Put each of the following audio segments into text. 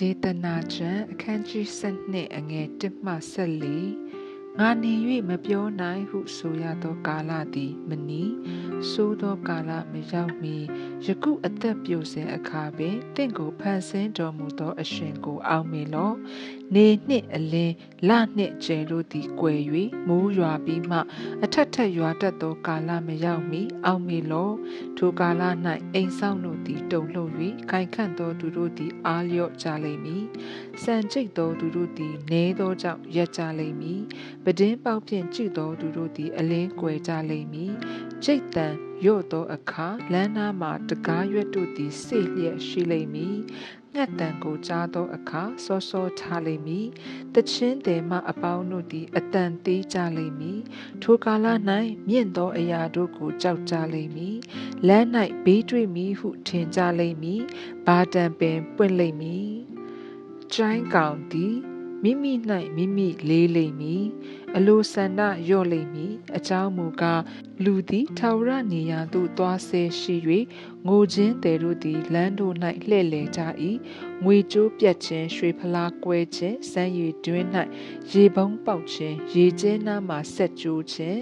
ဒေသနာကျမ်းအခန်းကြီး7အငယ်1မှ14ငါနေ၍မပြောနိုင်ဟုဆိုရသောကာလသည်မနီဆိုးသောကာလမရောက်မီယခုအသက်ပြိုစဉ်အခါပင်တင့်ကိုဖန်ဆင်းတော်မူသောအရှင်ကိုအောက်မေလောနေနှင့်အလင်းလနှင့်ကျယ်တို့သည်ကွယ်၍မိုးရွာပြီးမှ အထက်ထက်ရွာတတ်သောကာလမရောက်မီအောက်မေလောထိုကာလ၌အိမ်ဆောင်တို့သည်တုန်လှုပ်၍ခိုင်ခန့်သောသူတို့သည်အားလျော့ကြလိမ့်မည်စံကြိတ်သောသူတို့သည်နဲသောကြောင့်ရက်ကြလိမ့်မည်ပဒင်းပေါက်ဖြင့်ကြည့်သောသူတို့သည်အလင်းကွယ်ကြလိမ့်မည် ကြိတ်တန်ရော့သောအခါလမ်းနားမှာတကားရွက်တို့သည်စိတ်လျက်ရှိလိမ့်မည်ငှက်တန်ကိုကြားသောအခါစောစောထားလိမ့်မည်။တချင်းတယ်မှအပေါင်းတို့သည်အတန်သေးကြလိမ့်မည်။ထိုကာလ၌မြင့်သောအရာတို့ကိုကြောက်ကြလိမ့်မည်။လမ်း၌ဘေးတွေ့မည်ဟုထင်ကြလိမ့်မည်။ဘာတံပင်ပွင့်လိမ့်မည်။ကျိုင်းကောင်သည်မိမိ၌မိမိလေးလိမ့်မည် အလိုဆန္ဒရော့လိမ့်မည်အကြောင်းမူကားလူသည်ထာဝရနေရာသို့သွားဆဲရှိ၍ငိုခြင်းတဲတို့သည်လမ်းတို့၌လှဲ့လေကြ၏ငွေကြိုးပြတ်ခြင်းရွှေဖလားကွဲခြင်းစမ်းရည်တွင်း၌ရေပုံးပေါက်ခြင်းရေကျဲနားမှဆက်ကြိုးခြင်း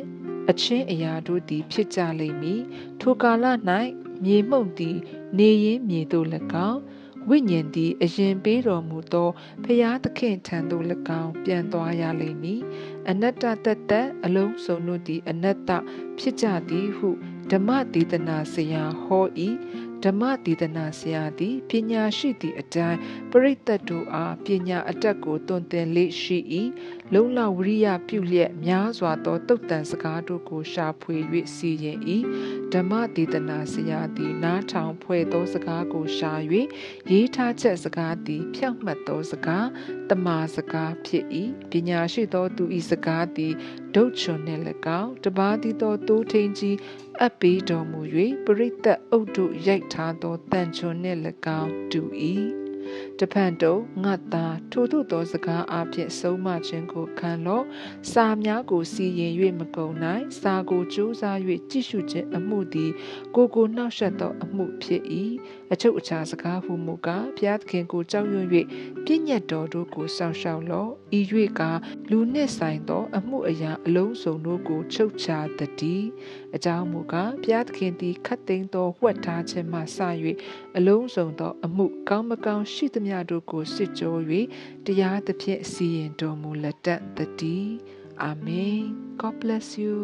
အချင်းအရာတို့သည်ဖြစ်ကြလိမ့်မည်ထိုကာလ၌မြေမှုန့်သည် နေရင်မြေသို့၎င်း ဝိညာဉ်သည်အရင်ပေးတော်မူသောဖျားသခင်ထံသို့၎င်းပြန်သွားရလိမ့်မည်အနတ္တတသက်အလုံးစုံတို့သည်အနတ္တဖြစ်ကြသည်ဟုဓမ္မဒေသနာဆရာဟော၏ဓမ္မဒေသနာဆရာသည်ပညာရှိသည့်အတိုင်းပရိသတ်တို့အားပညာအတက်ကိုတွင်တင်လေရှိ၏လုံလဝရိယပြုလျက်များစွာသောတုတ်တန်စကားတို့ကိုရှာဖွေ၍စီရင်၏ ဓမ္မဒေသနာဆရာသည်နားထောင်ဖွဲ့သောစကားကိုရှာ၍ရေးထားချက်စကားသည်ဖြောင့်မတ်သောစကားတမာစကားဖြစ်၏ပညာရှိသောသူ၏စကားသည်ဒုတ်ချွန်နှင့်၎င်းတပါးသည်သောတိုးထင်းကြီးအပ်ပေးတော်မူ၍ပရိသတ်အုပ်တို့ရိုက်ထားသောတန်ချွန်နှင့်၎င်းတူ၏ တဖန်တော့ငါသာထို့သို့သောစကားအဖြစ်ဆုံးမခြင်းကိုခံလော့စာများကိုစီရင်၍မကုန်နိုင်စာကိုကြိုးစား၍ကြည့်ရှုခြင်းအမှုသည်ကိုကိုနှောက်ယှက်သောအမှုဖြစ်၏အချုပ်အခြာစကားဟုမူကားဘုရားသခင်ကိုကြောက်ရွံ့၍ပြည့်ညတ်တော်တို့ကိုစောင့်ရှောက်လော့ဤ၍ကလူနှင့်ဆိုင်သော အမှုအရာအလုံးစုံတို့ကိုချုပ်ချတည်အကြောင်းမူကားဘုရားသခင်သည်ခတ်သိမ်းသောဝှက်ထားခြင်းမှစ၍အလုံးစုံသောအမှုကောင်းမကောင်းရှိသမျှတို့ကိုစစ်ကြော၍တရားသဖြင့်စီရင်တော်မူလက်တတ်တည်အာမင် God bless you